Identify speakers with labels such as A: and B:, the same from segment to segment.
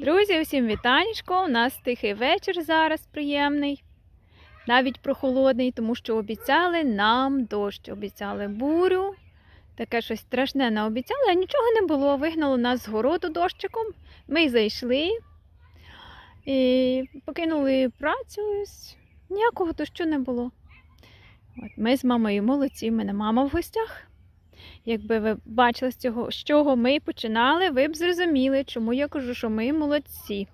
A: Друзі, усім вітанечко. У нас тихий вечір зараз приємний, навіть прохолодний, тому що обіцяли нам дощ, обіцяли бурю. Таке щось страшне не обіцяли, а нічого не було. Вигнало нас з городу дощиком. Ми зайшли і покинули працю. Ніякого дощу не було. От, ми з мамою молодці, мене мама в гостях. Якби ви бачили з цього, з чого ми починали, ви б зрозуміли, чому я кажу, що ми молодці.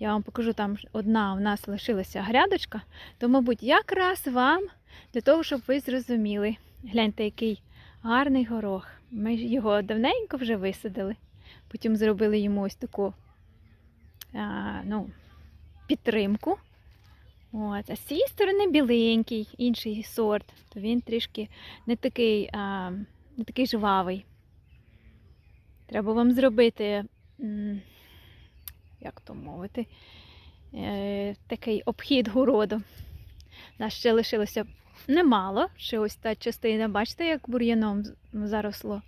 A: Я вам покажу, там одна у нас лишилася грядочка, то, мабуть, якраз вам для того, щоб ви зрозуміли. Гляньте, який гарний горох. Ми його давненько вже висадили. Потім зробили йому ось таку а, ну, підтримку. От. А з цієї сторони біленький, інший сорт, то він трішки не такий. А, не такий жвавий. Треба вам зробити, як то мовити, е, такий обхід городу. Нас ще лишилося немало, ще ось та частина, бачите, як бур'яном заросло.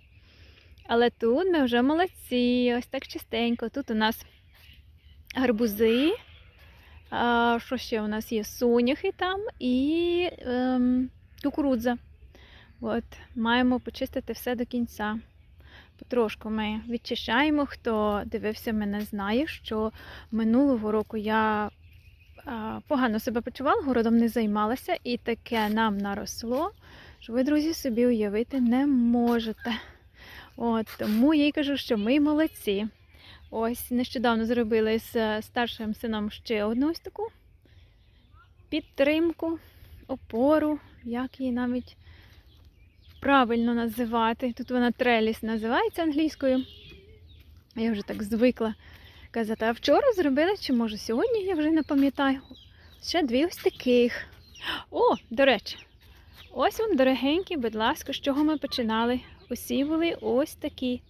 A: Але тут ми вже молодці, ось так чистенько. Тут у нас гарбузи. Що ще у нас є? Соняхи там і ем, кукурудза. От, маємо почистити все до кінця. Потрошку ми відчищаємо. Хто дивився мене, знає, що минулого року я погано себе почувала, городом не займалася, і таке нам наросло, що ви, друзі, собі уявити не можете. От, тому я й кажу, що ми молодці. Ось нещодавно зробили з старшим сином ще одну ось таку підтримку, опору, як її навіть правильно називати. Тут вона треліс називається англійською. Я вже так звикла казати. А вчора зробила, чи може сьогодні, я вже не пам'ятаю. Ще дві ось таких. О, до речі, ось вам, дорогенькі, будь ласка, з чого ми починали. Усі були ось такі.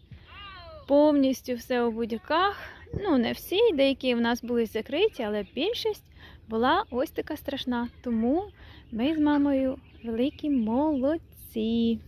A: Повністю все у будь-яках. Ну, не всі, деякі в нас були закриті, але більшість була ось така страшна. Тому ми з мамою великі молодці. see.